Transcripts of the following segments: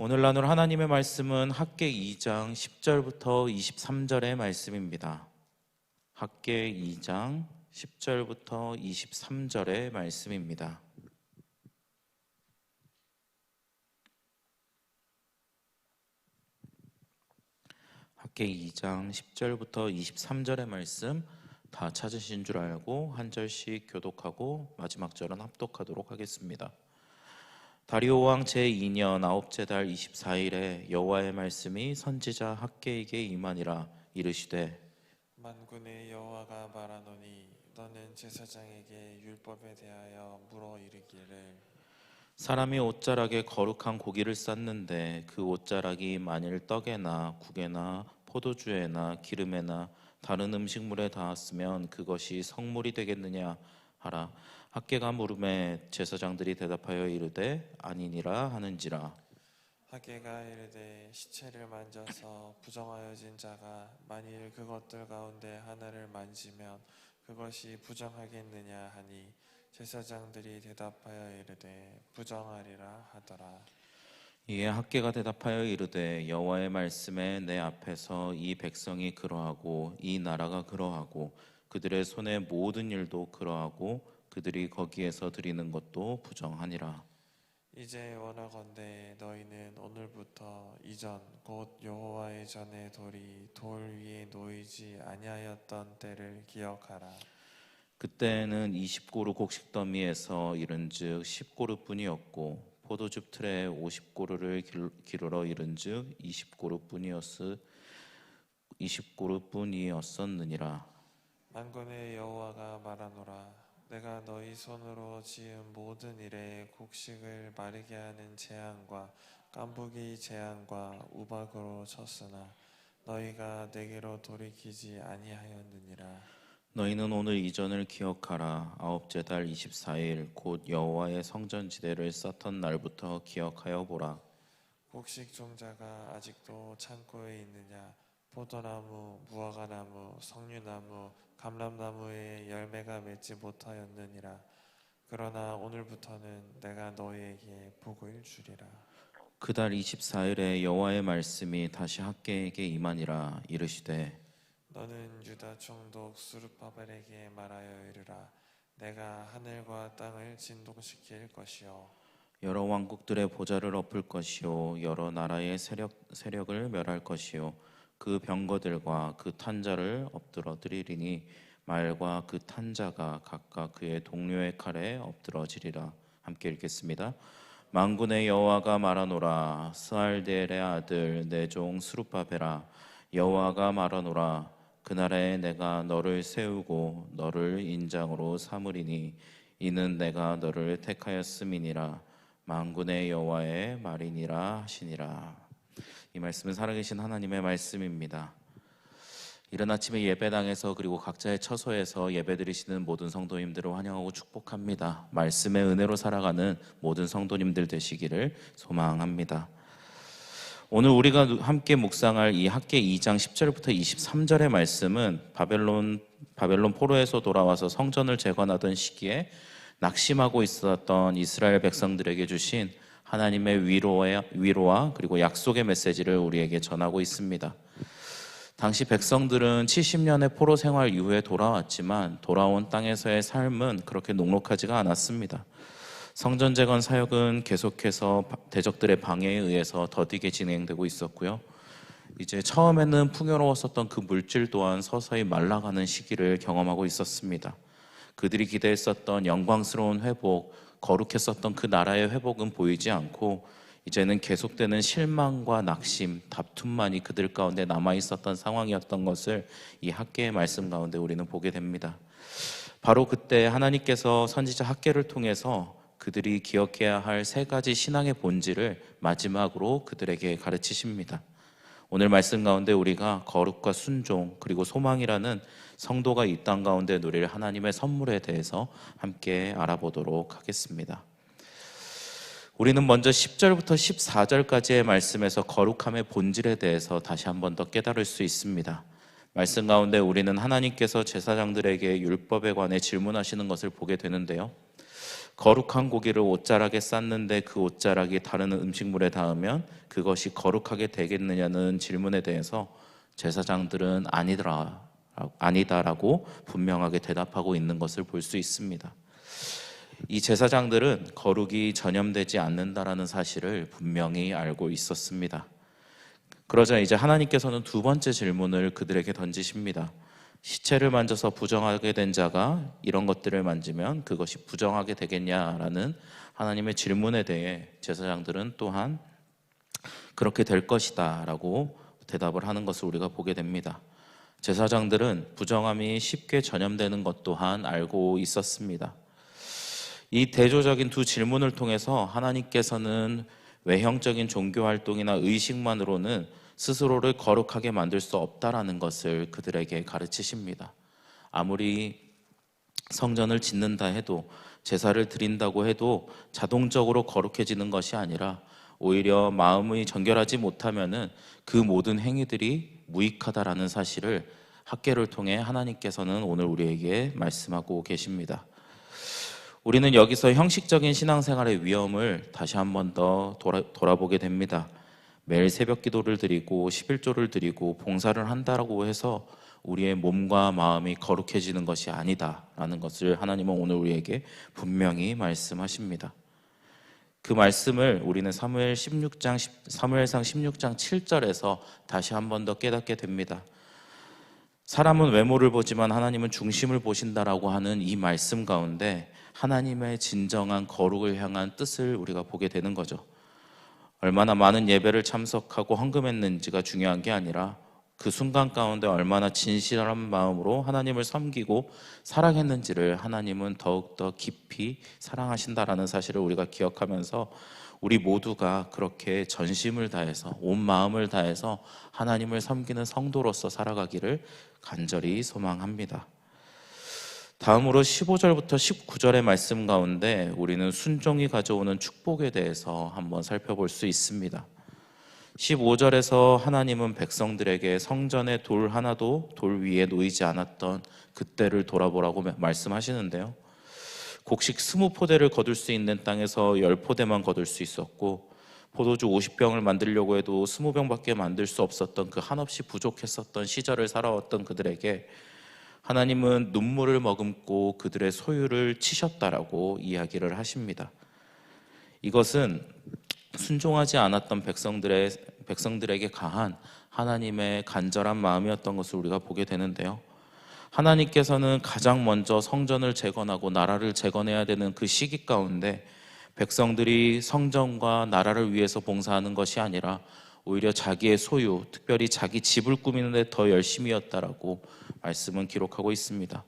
오늘 나눌 하나님의 말씀은 학계 2장 10절부터 23절의 말씀입니다. 학계 2장 10절부터 23절의 말씀입니다. 학계 2장 10절부터 23절의 말씀 다 찾으신 줄 알고 한 절씩 교독하고 마지막 절은 합독하도록 하겠습니다. 다리오 왕 제2년 아홉째 달 24일에 여호와의 말씀이 선지자 학계에게 임하니라 이르시되 만군의 여호와가 말하노니 너는 제사장에게 율법에 대하여 물어 이르기를. 사람이 옷자락에 거룩한 고기를 쌌는데 그 옷자락이 만일 떡에나 국에나 포도주에나 기름에나 다른 음식물에 닿았으면 그것이 성물이 되겠느냐 하라 학계가 물음에 제사장들이 대답하여 이르되 아니니라 하는지라. 하게가 이르되 시체를 만져서 부정하여진 자가 만일 그것들 가운데 하나를 만지면 그것이 부정하겠느냐 하니 제사장들이 대답하여 이르되 부정하리라 하더라. 이에 학계가 대답하여 이르되 여호와의 말씀에 내 앞에서 이 백성이 그러하고 이 나라가 그러하고 그들의 손의 모든 일도 그러하고 그들이 거기에서 드리는 것도 부정하니라. 이제 원하건대 너희는 오늘부터 이전 곧 여호와의 전에 돌이 돌 위에 놓이지 아니하였던 때를 기억하라. 그때는 20고루 곡식 더미에서 이른즉 10고루뿐이었고 포도즙 틀에 50고루를 기르러 이른즉 20고루뿐이었으 20고루뿐이었었느니라. 만군의 여호와가 말하노라 내가 너희 손으로 지은 모든 일에 곡식을 마르게 하는 재앙과 깐부기 재앙과 우박으로 쳤으나 너희가 내게로 돌이키지 아니하였느니라. 너희는 오늘 이전을 기억하라. 아홉째 달 24일 곧 여호와의 성전 지대를 쌓던 날부터 기억하여 보라. 곡식 종자가 아직도 창고에 있느냐 포도나무 무화과나무 석류나무 감람나무에 열매가 맺지 못하였느니라. 그러나 오늘부터는 내가 너희에게 복을 주리라. 그달 24일에 여호와의 말씀이 다시 학계에게 임하니라 이르시되 너는 유다 총독 수르바벨에게 말하여 이르라. 내가 하늘과 땅을 진동시킬 것이요. 여러 왕국들의 보좌를 엎을 것이요. 여러 나라의 세력 세력을 멸할 것이요 그 병거들과 그 탄자를 엎드러뜨리리니 말과 그 탄자가 각각 그의 동료의 칼에 엎드러지리라. 함께 읽겠습니다. 만군의 여호와가 말하노라. 스알델의 아들 내종 스룹바벨아 여호와가 말하노라. 그날에 내가 너를 세우고 너를 인장으로 삼으리니 이는 내가 너를 택하였음이니라. 만군의 여호와의 말이니라 하시니라 이 말씀은 살아계신 하나님의 말씀입니다. 이른 아침에 예배당에서 그리고 각자의 처소에서 예배드리시는 모든 성도님들을 환영하고 축복합니다. 말씀의 은혜로 살아가는 모든 성도님들 되시기를 소망합니다. 오늘 우리가 함께 묵상할 이 학계 2장 10절부터 23절의 말씀은 바벨론 바벨론 포로에서 돌아와서 성전을 재건하던 시기에 낙심하고 있었던 이스라엘 백성들에게 주신 하나님의 위로와, 위로와 그리고 약속의 메시지를 우리에게 전하고 있습니다. 당시 백성들은 70년의 포로 생활 이후에 돌아왔지만 돌아온 땅에서의 삶은 그렇게 녹록하지가 않았습니다. 성전 재건 사역은 계속해서 대적들의 방해에 의해서 더디게 진행되고 있었고요. 이제 처음에는 풍요로웠었던 그 물질 또한 서서히 말라가는 시기를 경험하고 있었습니다. 그들이 기대했었던 영광스러운 회복, 거룩했었던 그 나라의 회복은 보이지 않고 이제는 계속되는 실망과 낙심, 다툼만이 그들 가운데 남아 있었던 상황이었던 것을 이 학계의 말씀 가운데 우리는 보게 됩니다. 바로 그때 하나님께서 선지자 학계를 통해서 그들이 기억해야 할 세 가지 신앙의 본질을 마지막으로 그들에게 가르치십니다. 오늘 말씀 가운데 우리가 거룩과 순종 그리고 소망이라는 성도가 이 땅 가운데 누릴 하나님의 선물에 대해서 함께 알아보도록 하겠습니다. 우리는 먼저 10절부터 14절까지의 말씀에서 거룩함의 본질에 대해서 다시 한 번 더 깨달을 수 있습니다. 말씀 가운데 우리는 하나님께서 제사장들에게 율법에 관해 질문하시는 것을 보게 되는데요. 거룩한 고기를 옷자락에 쌌는데 그 옷자락이 다른 음식물에 닿으면 그것이 거룩하게 되겠느냐는 질문에 대해서 제사장들은 아니더라 아니다라고 분명하게 대답하고 있는 것을 볼 수 있습니다. 이 제사장들은 거룩이 전염되지 않는다라는 사실을 분명히 알고 있었습니다. 그러자 이제 하나님께서는 두 번째 질문을 그들에게 던지십니다. 시체를 만져서 부정하게 된 자가 이런 것들을 만지면 그것이 부정하게 되겠냐라는 하나님의 질문에 대해 제사장들은 또한 그렇게 될 것이다라고 대답을 하는 것을 우리가 보게 됩니다. 제사장들은 부정함이 쉽게 전염되는 것 또한 알고 있었습니다. 이 대조적인 두 질문을 통해서 하나님께서는 외형적인 종교 활동이나 의식만으로는 스스로를 거룩하게 만들 수 없다라는 것을 그들에게 가르치십니다. 아무리 성전을 짓는다 해도 제사를 드린다고 해도 자동적으로 거룩해지는 것이 아니라 오히려 마음이 정결하지 못하면은 그 모든 행위들이 무익하다라는 사실을 학계를 통해 하나님께서는 오늘 우리에게 말씀하고 계십니다. 우리는 여기서 형식적인 신앙생활의 위험을 다시 한 번더 돌아보게 됩니다. 매일 새벽 기도를 드리고 11조를 드리고 봉사를 한다라고 해서 우리의 몸과 마음이 거룩해지는 것이 아니다라는 것을 하나님은 오늘 우리에게 분명히 말씀하십니다. 그 말씀을 우리는 사무엘 16장 사무엘상 16장 7절에서 다시 한 번 더 깨닫게 됩니다. 사람은 외모를 보지만 하나님은 중심을 보신다라고 하는 이 말씀 가운데 하나님의 진정한 거룩을 향한 뜻을 우리가 보게 되는 거죠. 얼마나 많은 예배를 참석하고 헌금했는지가 중요한 게 아니라 그 순간 가운데 얼마나 진실한 마음으로 하나님을 섬기고 사랑했는지를 하나님은 더욱더 깊이 사랑하신다라는 사실을 우리가 기억하면서 우리 모두가 그렇게 전심을 다해서 온 마음을 다해서 하나님을 섬기는 성도로서 살아가기를 간절히 소망합니다. 다음으로 15절부터 19절의 말씀 가운데 우리는 순종이 가져오는 축복에 대해서 한번 살펴볼 수 있습니다. 15절에서 하나님은 백성들에게 성전에 돌 하나도 돌 위에 놓이지 않았던 그때를 돌아보라고 말씀하시는데요. 곡식 스무 포대를 거둘 수 있는 땅에서 열 포대만 거둘 수 있었고 포도주 50병을 만들려고 해도 20병밖에 만들 수 없었던 그 한없이 부족했었던 시절을 살아왔던 그들에게 하나님은 눈물을 머금고 그들의 소유를 치셨다라고 이야기를 하십니다. 이것은 순종하지 않았던 백성들의 백성들에게 가한 하나님의 간절한 마음이었던 것을 우리가 보게 되는데요. 하나님께서는 가장 먼저 성전을 재건하고 나라를 재건해야 되는 그 시기 가운데 백성들이 성전과 나라를 위해서 봉사하는 것이 아니라 오히려 자기의 소유, 특별히 자기 집을 꾸미는데 더 열심이었다라고 말씀은 기록하고 있습니다.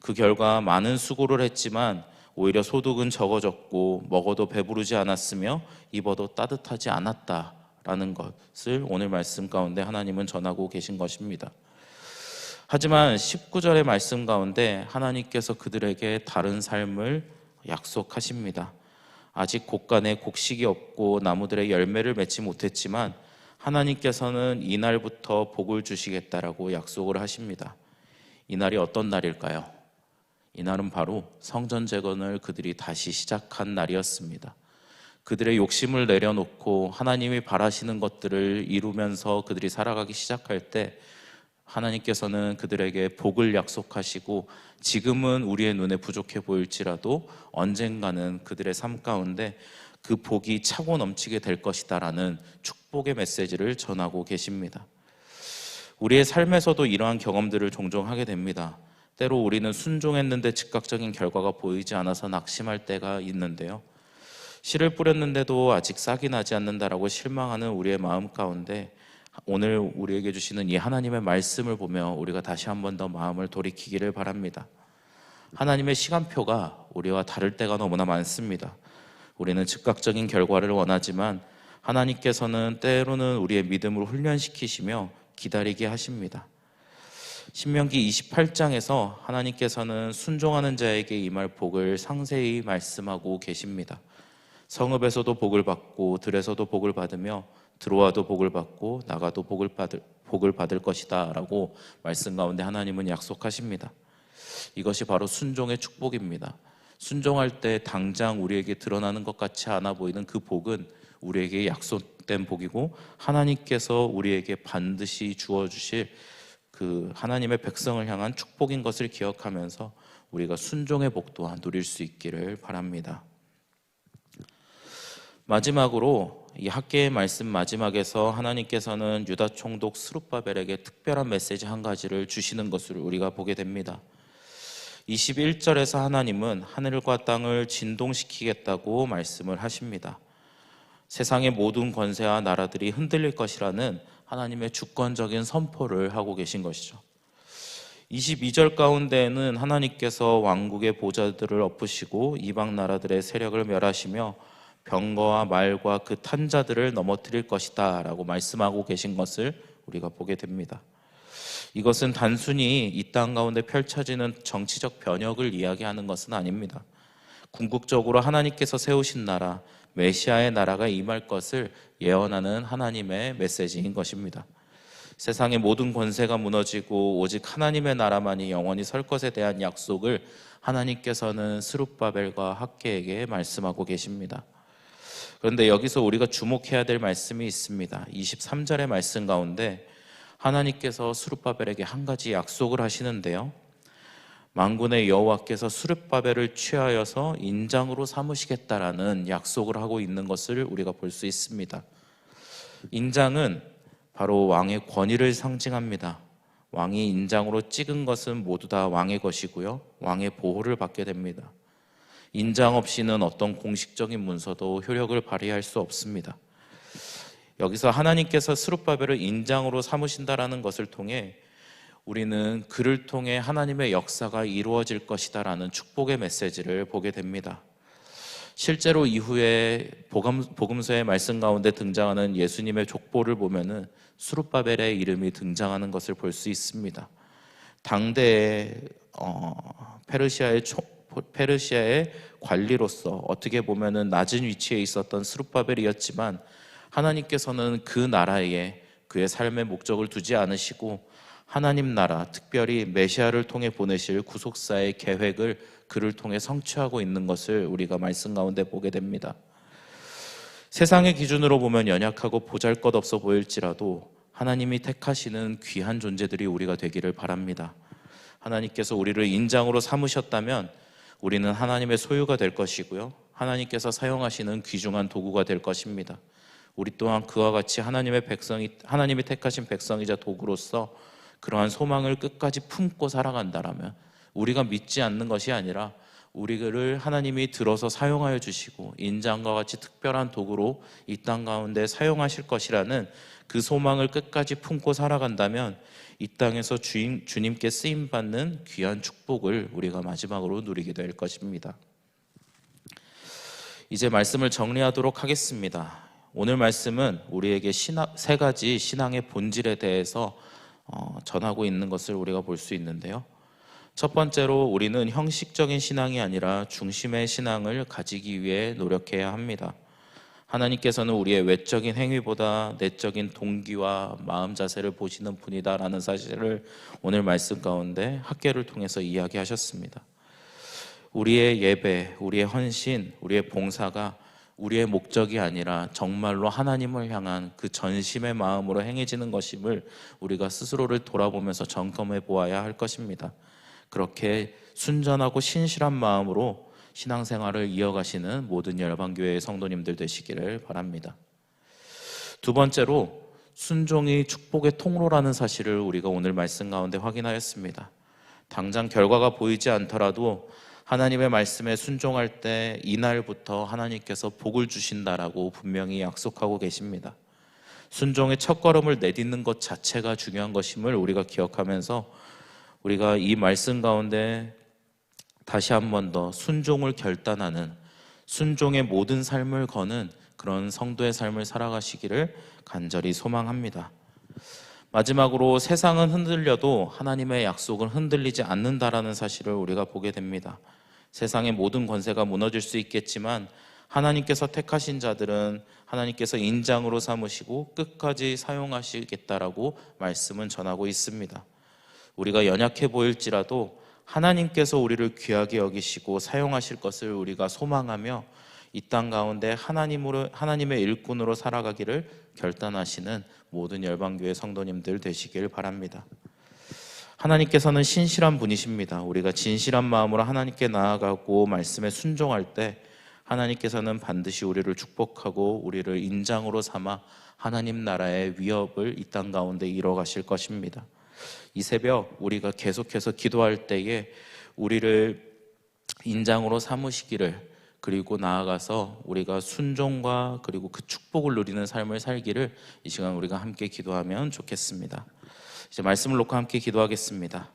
그 결과 많은 수고를 했지만 오히려 소득은 적어졌고 먹어도 배부르지 않았으며 입어도 따뜻하지 않았다라는 것을 오늘 말씀 가운데 하나님은 전하고 계신 것입니다. 하지만 19절의 말씀 가운데 하나님께서 그들에게 다른 삶을 약속하십니다. 아직 곡간에 곡식이 없고 나무들의 열매를 맺지 못했지만 하나님께서는 이날부터 복을 주시겠다라고 약속을 하십니다. 이날이 어떤 날일까요? 이날은 바로 성전 재건을 그들이 다시 시작한 날이었습니다. 그들의 욕심을 내려놓고 하나님이 바라시는 것들을 이루면서 그들이 살아가기 시작할 때 하나님께서는 그들에게 복을 약속하시고 지금은 우리의 눈에 부족해 보일지라도 언젠가는 그들의 삶 가운데 그 복이 차고 넘치게 될 것이다라는 축복의 메시지를 전하고 계십니다. 우리의 삶에서도 이러한 경험들을 종종 하게 됩니다. 때로 우리는 순종했는데 즉각적인 결과가 보이지 않아서 낙심할 때가 있는데요. 씨를 뿌렸는데도 아직 싹이 나지 않는다라고 실망하는 우리의 마음 가운데 오늘 우리에게 주시는 이 하나님의 말씀을 보며 우리가 다시 한 번 더 마음을 돌이키기를 바랍니다. 하나님의 시간표가 우리와 다를 때가 너무나 많습니다. 우리는 즉각적인 결과를 원하지만 하나님께서는 때로는 우리의 믿음을 훈련시키시며 기다리게 하십니다. 신명기 28장에서 하나님께서는 순종하는 자에게 임할 복을 상세히 말씀하고 계십니다. 성읍에서도 복을 받고 들에서도 복을 받으며 들어와도 복을 받고 나가도 복을 받을 복을 받을 것이다라고 말씀 가운데 하나님은 약속하십니다. 이것이 바로 순종의 축복입니다. 순종할 때 당장 우리에게 드러나는 것 같지 않아 보이는 그 복은 우리에게 약속된 복이고 하나님께서 우리에게 반드시 주어 주실 그 하나님의 백성을 향한 축복인 것을 기억하면서 우리가 순종의 복 또한 누릴 수 있기를 바랍니다. 마지막으로 이 학계의 말씀 마지막에서 하나님께서는 유다 총독 스룹바벨에게 특별한 메시지 한 가지를 주시는 것을 우리가 보게 됩니다. 21절에서 하나님은 하늘과 땅을 진동시키겠다고 말씀을 하십니다. 세상의 모든 권세와 나라들이 흔들릴 것이라는 하나님의 주권적인 선포를 하고 계신 것이죠. 22절 가운데에는 하나님께서 왕국의 보좌들을 엎으시고 이방 나라들의 세력을 멸하시며 병거와 말과 그 탄자들을 넘어뜨릴 것이다 라고 말씀하고 계신 것을 우리가 보게 됩니다. 이것은 단순히 이 땅 가운데 펼쳐지는 정치적 변혁을 이야기하는 것은 아닙니다. 궁극적으로 하나님께서 세우신 나라, 메시아의 나라가 임할 것을 예언하는 하나님의 메시지인 것입니다. 세상의 모든 권세가 무너지고 오직 하나님의 나라만이 영원히 설 것에 대한 약속을 하나님께서는 스룹바벨과 학계에게 말씀하고 계십니다. 그런데 여기서 우리가 주목해야 될 말씀이 있습니다. 23절의 말씀 가운데 하나님께서 수르바벨에게 한 가지 약속을 하시는데요. 만군의 여호와께서 수르바벨을 취하여서 인장으로 삼으시겠다라는 약속을 하고 있는 것을 우리가 볼 수 있습니다. 인장은 바로 왕의 권위를 상징합니다. 왕이 인장으로 찍은 것은 모두 다 왕의 것이고요. 왕의 보호를 받게 됩니다. 인장 없이는 어떤 공식적인 문서도 효력을 발휘할 수 없습니다. 여기서 하나님께서 스룹바벨을 인장으로 삼으신다라는 것을 통해 우리는 그를 통해 하나님의 역사가 이루어질 것이다라는 축복의 메시지를 보게 됩니다. 실제로 이후에 복음, 서의 말씀 가운데 등장하는 예수님의 족보를 보면은 수룹바벨의 이름이 등장하는 것을 볼 수 있습니다. 당대의 어, 페르시아의 초, 페르시아의 관리로서 어떻게 보면은 낮은 위치에 있었던 스룹바벨이었지만 하나님께서는 그 나라에 그의 삶의 목적을 두지 않으시고 하나님 나라, 특별히 메시아를 통해 보내실 구속사의 계획을 그를 통해 성취하고 있는 것을 우리가 말씀 가운데 보게 됩니다. 세상의 기준으로 보면 연약하고 보잘 것 없어 보일지라도 하나님이 택하시는 귀한 존재들이 우리가 되기를 바랍니다. 하나님께서 우리를 인장으로 삼으셨다면 우리는 하나님의 소유가 될 것이고요. 하나님께서 사용하시는 귀중한 도구가 될 것입니다. 우리 또한 그와 같이 하나님의 백성이 하나님이 택하신 백성이자 도구로서 그러한 소망을 끝까지 품고 살아간다라면 우리가 믿지 않는 것이 아니라 우리를 하나님이 들어서 사용하여 주시고 인장과 같이 특별한 도구로 이 땅 가운데 사용하실 것이라는 그 소망을 끝까지 품고 살아간다면 이 땅에서 주인, 주님께 쓰임 받는 귀한 축복을 우리가 마지막으로 누리게 될 것입니다. 이제 말씀을 정리하도록 하겠습니다. 오늘 말씀은 우리에게 신앙, 세 가지 신앙의 본질에 대해서 어, 전하고 있는 것을 우리가 볼 수 있는데요. 첫 번째로 우리는 형식적인 신앙이 아니라 중심의 신앙을 가지기 위해 노력해야 합니다. 하나님께서는 우리의 외적인 행위보다 내적인 동기와 마음 자세를 보시는 분이다라는 사실을 오늘 말씀 가운데 학계를 통해서 이야기하셨습니다. 우리의 예배, 우리의 헌신, 우리의 봉사가 우리의 목적이 아니라 정말로 하나님을 향한 그 전심의 마음으로 행해지는 것임을 우리가 스스로를 돌아보면서 점검해 보아야 할 것입니다. 그렇게 순전하고 신실한 마음으로 신앙생활을 이어가시는 모든 열방교회의 성도님들 되시기를 바랍니다. 두 번째로 순종이 축복의 통로라는 사실을 우리가 오늘 말씀 가운데 확인하였습니다. 당장 결과가 보이지 않더라도 하나님의 말씀에 순종할 때 이날부터 하나님께서 복을 주신다라고 분명히 약속하고 계십니다. 순종의 첫걸음을 내딛는 것 자체가 중요한 것임을 우리가 기억하면서 우리가 이 말씀 가운데 다시 한 번 더 순종을 결단하는 순종의 모든 삶을 거는 그런 성도의 삶을 살아가시기를 간절히 소망합니다. 마지막으로 세상은 흔들려도 하나님의 약속은 흔들리지 않는다라는 사실을 우리가 보게 됩니다. 세상의 모든 권세가 무너질 수 있겠지만 하나님께서 택하신 자들은 하나님께서 인장으로 삼으시고 끝까지 사용하시겠다라고 말씀은 전하고 있습니다. 우리가 연약해 보일지라도 하나님께서 우리를 귀하게 여기시고 사용하실 것을 우리가 소망하며 이 땅 가운데 하나님으로 하나님의 일꾼으로 살아가기를 결단하시는 모든 열방교회 성도님들 되시길 바랍니다. 하나님께서는 신실한 분이십니다. 우리가 진실한 마음으로 하나님께 나아가고 말씀에 순종할 때 하나님께서는 반드시 우리를 축복하고 우리를 인장으로 삼아 하나님 나라의 위협을 이 땅 가운데 이뤄 가실 것입니다. 이 새벽 우리가 계속해서 기도할 때에 우리를 인장으로 삼으시기를 그리고 나아가서 우리가 순종과 그리고 그 축복을 누리는 삶을 살기를 이 시간 우리가 함께 기도하면 좋겠습니다. 이제 말씀을 놓고 함께 기도하겠습니다.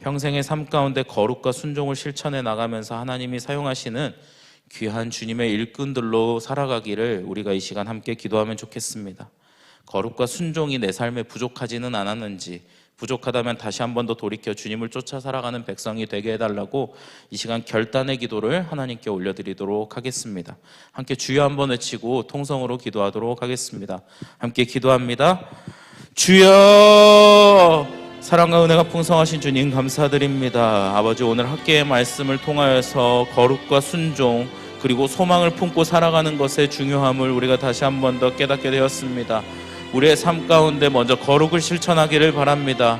평생의 삶 가운데 거룩과 순종을 실천해 나가면서 하나님이 사용하시는 귀한 주님의 일꾼들로 살아가기를 우리가 이 시간 함께 기도하면 좋겠습니다. 거룩과 순종이 내 삶에 부족하지는 않았는지 부족하다면 다시 한 번 더 돌이켜 주님을 쫓아 살아가는 백성이 되게 해달라고 이 시간 결단의 기도를 하나님께 올려드리도록 하겠습니다. 함께 주여 한번 외치고 통성으로 기도하도록 하겠습니다. 함께 기도합니다. 주여 사랑과 은혜가 풍성하신 주님 감사드립니다. 아버지 오늘 학계의 말씀을 통하여서 거룩과 순종 그리고 소망을 품고 살아가는 것의 중요함을 우리가 다시 한 번 더 깨닫게 되었습니다. 우리의 삶 가운데 먼저 거룩을 실천하기를 바랍니다.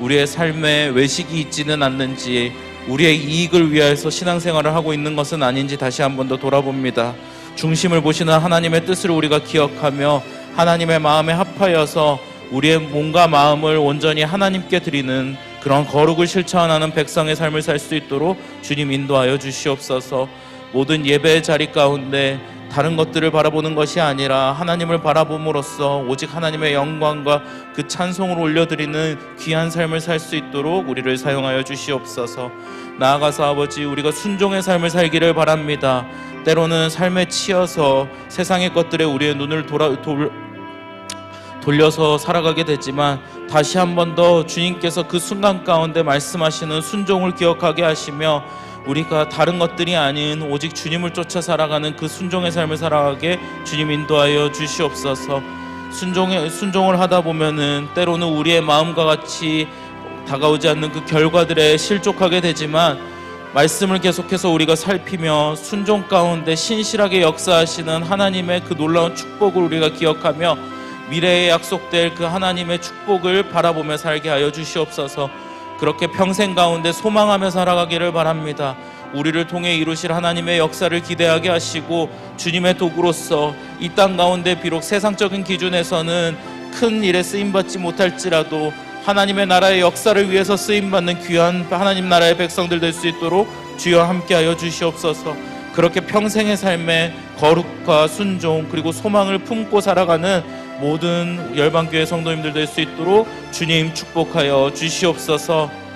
우리의 삶에 외식이 있지는 않는지 우리의 이익을 위하여서 신앙생활을 하고 있는 것은 아닌지 다시 한 번 더 돌아봅니다. 중심을 보시는 하나님의 뜻을 우리가 기억하며 하나님의 마음에 합하여서 우리의 몸과 마음을 온전히 하나님께 드리는 그런 거룩을 실천하는 백성의 삶을 살 수 있도록 주님 인도하여 주시옵소서. 모든 예배의 자리 가운데 다른 것들을 바라보는 것이 아니라 하나님을 바라봄으로써 오직 하나님의 영광과 그 찬송을 올려드리는 귀한 삶을 살 수 있도록 우리를 사용하여 주시옵소서. 나아가서 아버지 우리가 순종의 삶을 살기를 바랍니다. 때로는 삶에 치여서 세상의 것들에 우리의 눈을 돌아 돌, 돌려서 살아가게 되지만 다시 한 번 더 주님께서 그 순간 가운데 말씀하시는 순종을 기억하게 하시며 우리가 다른 것들이 아닌 오직 주님을 쫓아 살아가는 그 순종의 삶을 살아가게 주님 인도하여 주시옵소서. 순종의 순종을 하다 보면은 때로는 우리의 마음과 같이 다가오지 않는 그 결과들에 실족하게 되지만 말씀을 계속해서 우리가 살피며 순종 가운데 신실하게 역사하시는 하나님의 그 놀라운 축복을 우리가 기억하며 미래에 약속될 그 하나님의 축복을 바라보며 살게 하여 주시옵소서. 그렇게 평생 가운데 소망하며 살아가기를 바랍니다. 우리를 통해 이루실 하나님의 역사를 기대하게 하시고 주님의 도구로서 이 땅 가운데 비록 세상적인 기준에서는 큰 일에 쓰임 받지 못할지라도 하나님의 나라의 역사를 위해서 쓰임 받는 귀한 하나님 나라의 백성들 될 수 있도록 주여 함께하여 주시옵소서. 그렇게 평생의 삶에 거룩과 순종 그리고 소망을 품고 살아가는 모든 열방교회 성도님들 될 수 있도록 주님 축복하여 주시옵소서.